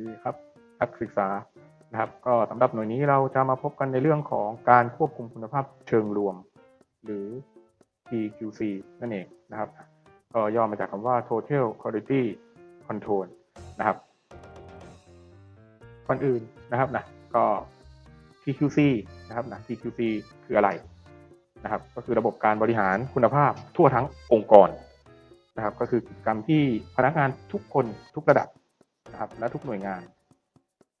ดีครับนักศึกษานะครับ ก็สำหรับหน่วยนี้เราจะมาพบกันในเรื่องของการควบคุมคุณภาพเชิงรวม หรือ PQC นั่นเองนะครับก็ย่อมาจากคำว่า Total Quality Control นะครับก่อนอื่นนะครับนะก็ PQC นะครับนะ PQC คืออะไรนะครับ ก็คือระบบการบริหารคุณภาพทั่วทั้งองค์กรนะครับ ก็คือกิจกรรมที่พนักงานทุกคนทุกระดับ นะครับและทุกหน่วยงาน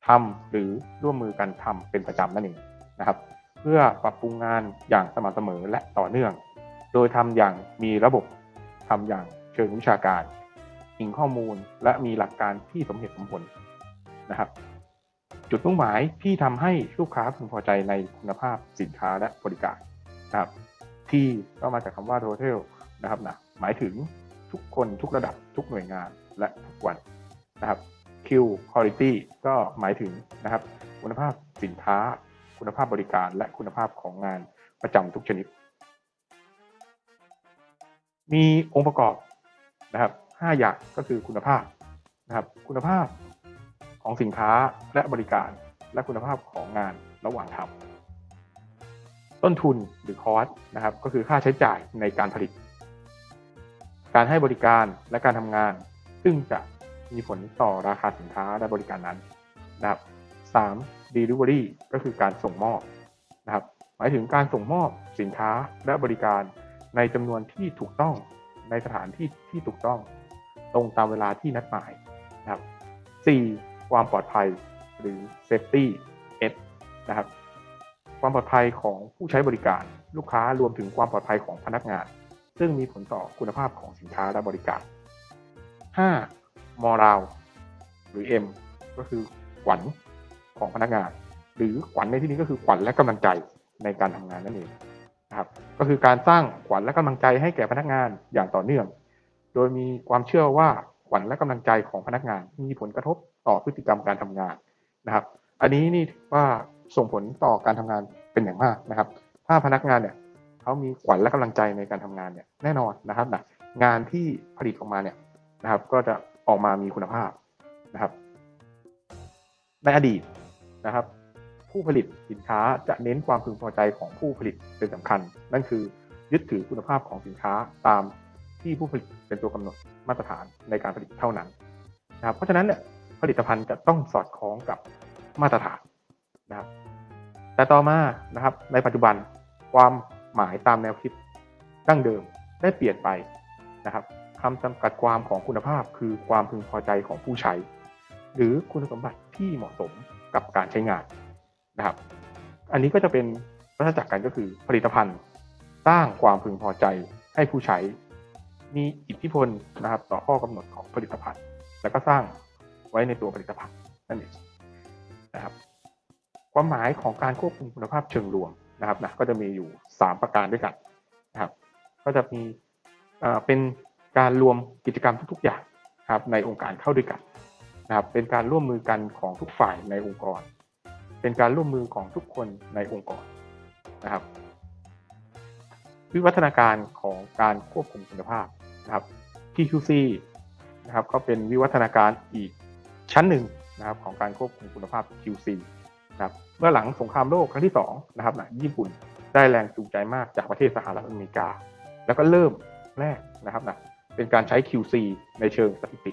ทำหรือร่วมมือกันทำเป็นประจำนั่นเองนะครับ เพื่อปรับปรุงงานอย่างสม่ำเสมอและต่อเนื่อง โดยทำอย่างมีระบบทำอย่างเชิงวิชาการอิงข้อมูลและมีหลักการที่สมเหตุสมผลนะครับ จุดมุ่งหมายที่ทำให้ลูกค้าพึงพอใจในคุณภาพสินค้าและบริการนะครับที่ก็มาจากคำว่า total นะครับนะหมายถึงทุกคนทุกระดับทุกหน่วยงานและทุกวันนะครับ Q quality ก็หมายถึงนะครับคุณภาพสินค้า คุณภาพบริการ และคุณภาพของงานประจำทุกชนิด มีองค์ประกอบนะครับ5อย่างก็คือคุณภาพนะครับคุณภาพของสินค้าและบริการ และคุณภาพของงานระหว่างทำต้นทุนหรือคอสนะครับก็คือค่าใช้จ่ายในการผลิต การให้บริการและการทำงาน ซึ่งจะ มีผลต่อราคาสินค้าและบริการนั้นนะครับสาม delivery ก็คือการส่งมอบนะครับ หมายถึงการส่งมอบสินค้าและบริการในจำนวนที่ถูกต้องในสถานที่ที่ถูกต้อง ตรงตามเวลาที่นัดหมายนะครับ 4. ความปลอดภัยหรือ safety S นะครับ ความปลอดภัยของผู้ใช้บริการลูกค้ารวมถึงความปลอดภัยของพนักงาน ซึ่งมีผลต่อคุณภาพของสินค้าและบริการ 5. มอรัลหรือ M ก็คือขวัญของพนักงาน หรือขวัญในที่นี้ก็คือขวัญและกำลังใจในการทำงานนั่นเองนะครับก็คือการสร้างขวัญและกำลังใจให้แก่พนักงานอย่างต่อเนื่อง โดยมีความเชื่อว่าขวัญและกำลังใจของพนักงาน มีผลกระทบต่อพฤติกรรมการทำงานนะครับ อันนี้นี่ถือว่าส่งผลต่อการทำงานเป็นอย่างมากนะครับ ถ้าพนักงานเนี่ยเขามีขวัญและกำลังใจในการทำงานเนี่ยแน่นอนนะครับนะงานที่ผลิตออกมาเนี่ยนะครับ ก็จะ ออกมามีคุณภาพนะครับ ในอดีตนะครับ ผู้ผลิตสินค้าจะเน้นความพึงพอใจของผู้ผลิตเป็นสำคัญ นั่นคือยึดถือคุณภาพของสินค้าตามที่ผู้ผลิตเป็นตัวกำหนดมาตรฐานในการผลิตเท่านั้นนะครับ เพราะฉะนั้นเนี่ยผลิตภัณฑ์จะต้องสอดคล้องกับมาตรฐานนะครับ แต่ต่อมานะครับ ในปัจจุบันความหมายตามแนวคิดดั้งเดิมได้เปลี่ยนไปนะครับ คำจำกัดความของคุณภาพคือความพึงพอใจของผู้ใช้ หรือคุณสมบัติที่เหมาะสมกับการใช้งานนะครับ อันนี้ก็จะเป็นวัฏจักรกันก็คือผลิตภัณฑ์ สร้างความพึงพอใจให้ผู้ใช้ มีอิทธิพลนะครับ ต่อข้อกำหนดของผลิตภัณฑ์ แล้วก็สร้างไว้ในตัวผลิตภัณฑ์นั่นเองนะครับ ความหมายของการควบคุมคุณภาพเชิงรวมนะครับนะก็จะมีอยู่ 3 ประการด้วยกันนะครับ ก็จะมีเป็น การรวมกิจกรรมทุกๆอย่างครับในองค์การเข้าด้วยกันนะครับเป็นการร่วมมือกันของทุกฝ่ายในองค์กร เป็นการร่วมมือของทุกคนในองค์กรนะครับวิวัฒนาการของการควบคุมคุณภาพนะครับ PQC นะครับก็เป็นวิวัฒนาการอีกชั้นหนึ่งนะครับของการควบคุมคุณภาพ QC นะครับเมื่อหลังสงครามโลกครั้งที่2นะครับนะญี่ปุ่นได้แรงจูงใจมากจากประเทศสหรัฐอเมริกา แล้วก็เริ่มแรกนะครับนะ เป็นการใช้ QC ในเชิงสถิติ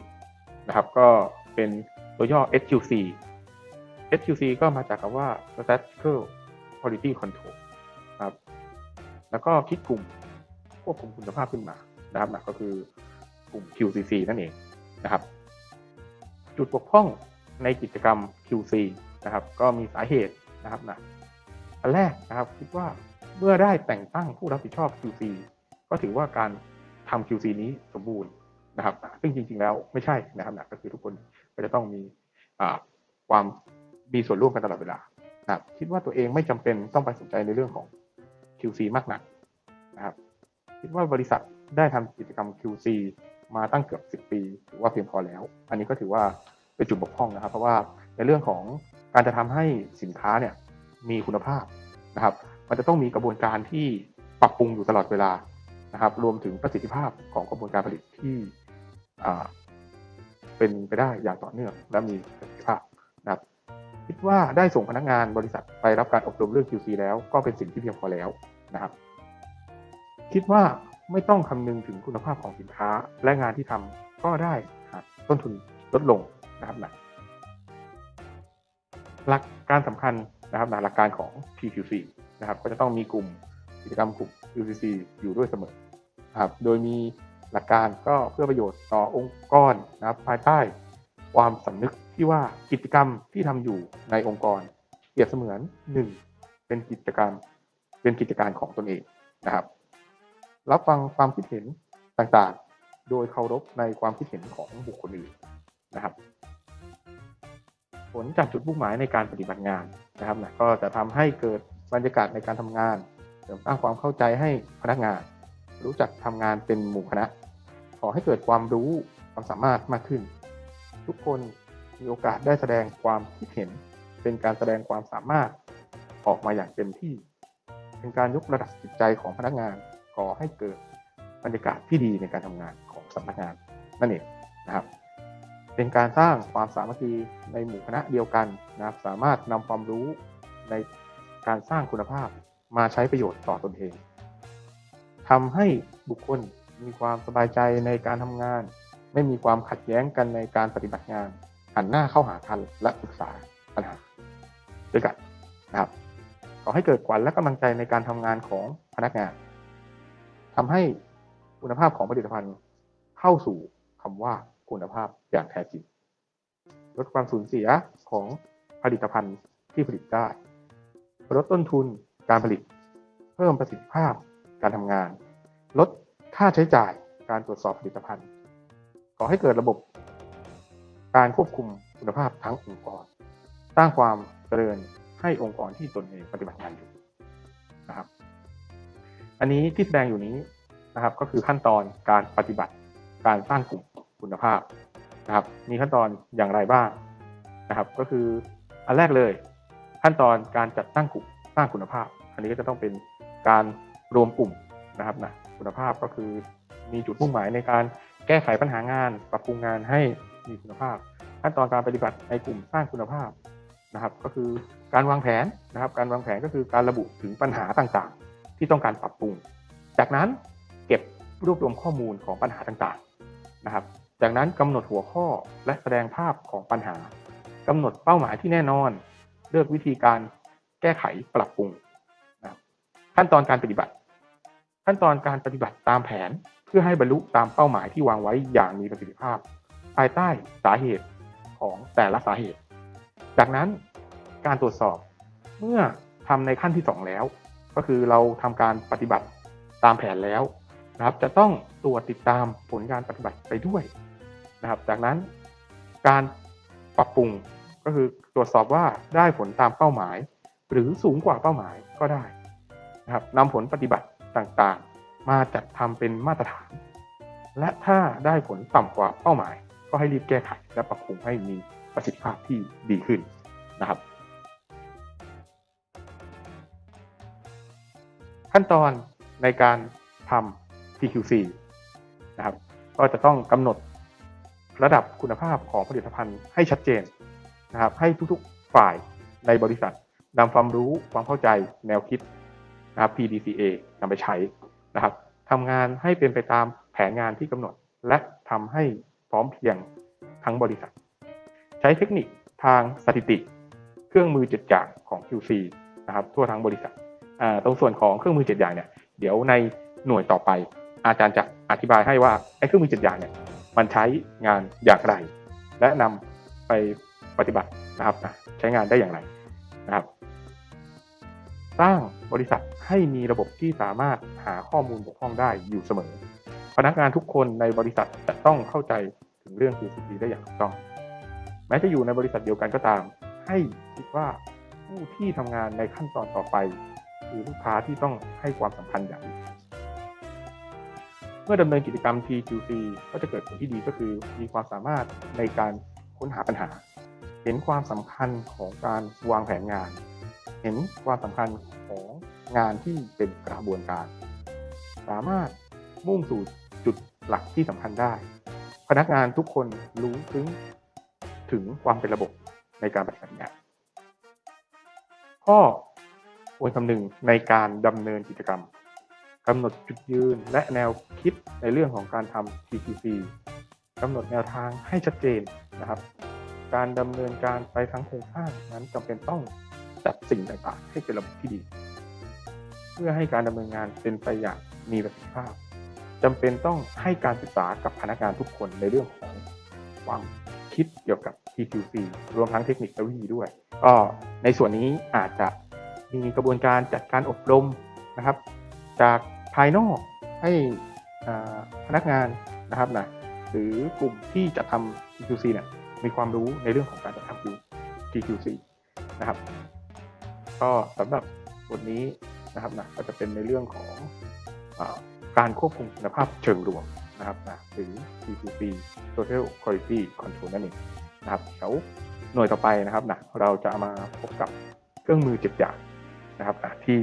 นะครับก็เป็นตัวย่อ SQC SQC ก็มาจากคำว่า Statistical Quality Control นะครับแล้วก็คิดกลุ่มควบคุมคุณภาพขึ้นมานะครับนะก็คือกลุ่ม QCC นั่นเองนะครับ จุดบกพร่องในกิจกรรม QC นะครับ ก็มีสาเหตุนะครับนะอันแรกนะครับคิดว่าเมื่อได้แต่งตั้งผู้รับผิดชอบ QC ก็ถือว่าการ ทำ QC นี้สมบูรณ์นะครับ ซึ่งจริง ๆ แล้วไม่ใช่นะครับนะก็คือทุกคนก็จะต้องมีความมีส่วนร่วมกันตลอดเวลานะครับคิดว่าตัวเองไม่จำเป็นต้องไปสนใจในเรื่องของ QC มากนักนะครับ คิดว่าบริษัทได้ทำกิจกรรม QC มาตั้งเกือบ 10 ปีถือว่าเพียงพอแล้ว อันนี้ก็ถือว่าเป็นจุดบกพร่องนะครับ เพราะว่าในเรื่องของการจะทำให้สินค้าเนี่ยมีคุณภาพนะครับ มันจะต้องมีกระบวนการที่ปรับปรุงอยู่ตลอดเวลา นะครับ รวมถึงประสิทธิภาพของกระบวนการผลิตที่เป็นไปได้อย่างต่อเนื่องและมีประสิทธิภาพนะครับ คิดว่าได้ส่งพนักงานบริษัทไปรับการอบรมเรื่อง QC แล้วก็เป็นสิ่งที่เพียงพอแล้วนะครับ คิดว่าไม่ต้องคำนึงถึงคุณภาพของสินค้าและงานที่ทำก็ได้ต้นทุนลดลงนะครับนะหลักการสำคัญนะครับนะหลักการของ PQC นะครับ ก็จะต้องมีกลุ่มกิจกรรมกลุ่ม QCC อยู่ด้วยเสมอ นะครับโดยมีหลักการก็เพื่อประโยชน์ต่อองค์กรนะครับภายใต้ความสำนึกที่ว่ากิจกรรมที่ทำอยู่ในองค์กร เปรียบเสมือนหนึ่งเป็นกิจกรรมเป็นกิจการของตนเองนะครับ รับฟังความคิดเห็นต่างๆ โดยเคารพในความคิดเห็นของบุคคลอื่นนะครับ ผลจากจุดมุ่งหมายในการปฏิบัติงานนะครับนะก็จะทำให้เกิดบรรยากาศในการทำงานเสริมสร้างความเข้าใจให้พนักงาน รู้จักทำงานเป็นหมู่คณะ ขอให้เกิดความรู้ความสามารถมากขึ้น ทุกคนมีโอกาสได้แสดงความคิดเห็น เป็นการแสดงความสามารถออกมาอย่างเต็มที่ เป็นการยกระดับจิตใจของพนักงานขอให้เกิดบรรยากาศที่ดีในการทำงานของสำนักงานนั่นเองนะครับ เป็นการสร้างความสามัคคีในหมู่คณะเดียวกันนะครับสามารถนำความรู้ในการสร้างคุณภาพมาใช้ประโยชน์ต่อตนเอง ทำให้บุคคลมีความสบายใจในการทำงาน ไม่มีความขัดแย้งกันในการปฏิบัติงาน หันหน้าเข้าหากันและปรึกษาปัญหาด้วยกันนะครับขอให้เกิดขวัญและกำลังใจในการทำงานของพนักงานทำให้คุณภาพของผลิตภัณฑ์เข้าสู่คำว่าคุณภาพอย่างแท้จริงลดความสูญเสียของผลิตภัณฑ์ที่ผลิตได้ลดต้นทุนการผลิต เพิ่มประสิทธิภาพ การทำงาน ลดค่าใช้จ่ายการตรวจสอบผลิตภัณฑ์ ขอให้เกิดระบบ การควบคุมคุณภาพทั้งองค์กร สร้างความเจริญให้องค์กรที่ตนเองปฏิบัติงานอยู่นะครับ อันนี้ที่แสดงอยู่นี้นะครับ ก็คือขั้นตอนการปฏิบัติการสร้างกลุ่มคุณภาพนะครับ มีขั้นตอนอย่างไรบ้างนะครับ ก็คืออันแรกเลย ขั้นตอนการจัดตั้งกลุ่มสร้างคุณภาพ อันนี้ก็จะต้องเป็นการ รวมกลุ่มนะครับนะคุณภาพก็คือมีจุดมุ่งหมายในการแก้ไขปัญหางาน ปรับปรุงงานให้มีคุณภาพ ขั้นตอนการปฏิบัติในกลุ่มสร้างคุณภาพนะครับ ก็คือการวางแผนนะครับ การวางแผนก็คือการระบุถึงปัญหาต่างๆ ที่ต้องการปรับปรุง จากนั้นเก็บรวบรวมข้อมูลของปัญหาต่างๆนะครับ จากนั้นกำหนดหัวข้อและแสดงภาพของปัญหากำหนดเป้าหมายที่แน่นอน เลือกวิธีการแก้ไขปรับปรุงนะครับขั้นตอนการปฏิบัติ ขั้นตอนการปฏิบัติตามแผนเพื่อให้บรรลุตามเป้าหมายที่วางไว้อย่างมีประสิทธิภาพ ภายใต้สาเหตุของแต่ละสาเหตุ จากนั้นการตรวจสอบเมื่อทำในขั้นที่ 2 แล้ว ก็คือเราทำการปฏิบัติตามแผนแล้วนะครับจะต้องตรวจติดตามผลการปฏิบัติไปด้วยนะครับ จากนั้นการปรับปรุงก็คือตรวจสอบว่าได้ผลตามเป้าหมาย หรือสูงกว่าเป้าหมายก็ได้นะครับนำผลปฏิบัติ ต่างๆ มาจัดทำเป็นมาตรฐาน และถ้าได้ผลต่ำกว่าเป้าหมาย ก็ให้รีบแก้ไขและปรับปรุงให้มีประสิทธิภาพที่ดีขึ้นนะครับ ขั้นตอนในการทำ PQC นะครับก็จะต้องกำหนดระดับคุณภาพของผลิตภัณฑ์ให้ชัดเจนนะครับให้ทุกๆฝ่ายในบริษัทนำความรู้ความเข้าใจแนวคิด นะครับ PDCA นำไปใช้นะครับทำงานให้เป็นไปตามแผนงานที่กำหนด และทำให้พร้อมเพียงทั้งบริษัท ใช้เทคนิคทางสถิติ เครื่องมือเจ็ดอย่างของ QC นะครับทั่วทั้งบริษัทตรงส่วนของเครื่องมือเจ็ดอย่างเนี่ยเดี๋ยวในหน่วยต่อไป อาจารย์จะอธิบายให้ว่าไอ้เครื่องมือเจ็ดอย่างเนี่ยมันใช้งานอย่างไร และนำไปปฏิบัตินะครับใช้งานได้อย่างไรนะครับ สร้าง บริษัทให้มีระบบที่สามารถหาข้อมูลบกพร่องได้อยู่เสมอ พนักงานทุกคนในบริษัทจะต้องเข้าใจถึงเรื่อง QCP ได้อย่างถูกต้อง แม้จะอยู่ในบริษัทเดียวกันก็ตาม ให้คิดว่าผู้ที่ทำงานในขั้นตอนต่อไป คือลูกค้าที่ต้องให้ความสำคัญอย่างยิ่งเมื่อดำเนินกิจกรรม TQC ก็จะเกิดผลที่ดีก็คือ มีความสามารถในการค้นหาปัญหา เห็นความสำคัญของการวางแผนงาน เห็นความสำคัญ งานที่เป็นกระบวนการ สามารถมุ่งสู่จุดหลักที่สำคัญได้ พนักงานทุกคนรู้ถึงถึงความเป็นระบบในการปฏิบัติงานข้อควรคำนึงในการดำเนินกิจกรรมกำหนดจุดยืนและแนวคิดในเรื่องของการทำ TQC กำหนดแนวทางให้ชัดเจนนะครับ การดำเนินการไปทั้งโครงสร้างนั้นจำเป็นต้องจัดสิ่งต่างๆ ให้เป็นระบบที่ดี เพื่อให้การดำเนินงานเป็นไปอย่างมีประสิทธิภาพจำเป็นต้องให้การศึกษากับพนักงานทุกคนในเรื่องของความคิดเกี่ยวกับ TQC รวมทั้งเทคนิคและวิธีด้วย ก็ในส่วนนี้อาจจะมีกระบวนการจัดการอบรมนะครับ จากภายนอกให้พนักงานนะครับนะหรือกลุ่มที่จะทำ TQC เนี่ยมีความรู้ในเรื่องของการจัดทำ TQC นะครับ ก็สำหรับบทนี้ นะครับนะก็จะเป็นในเรื่องของอการควบคุมคุณภาพเชิงรวมนะครับนะหรือ TQC Total Quality Control นั่นเองนะครับเดี๋ยวหน่วยต่อไปนะครับนะเราจะเอามาพบกับเครื่องมือเจ็ดอย่างนะครับนะที่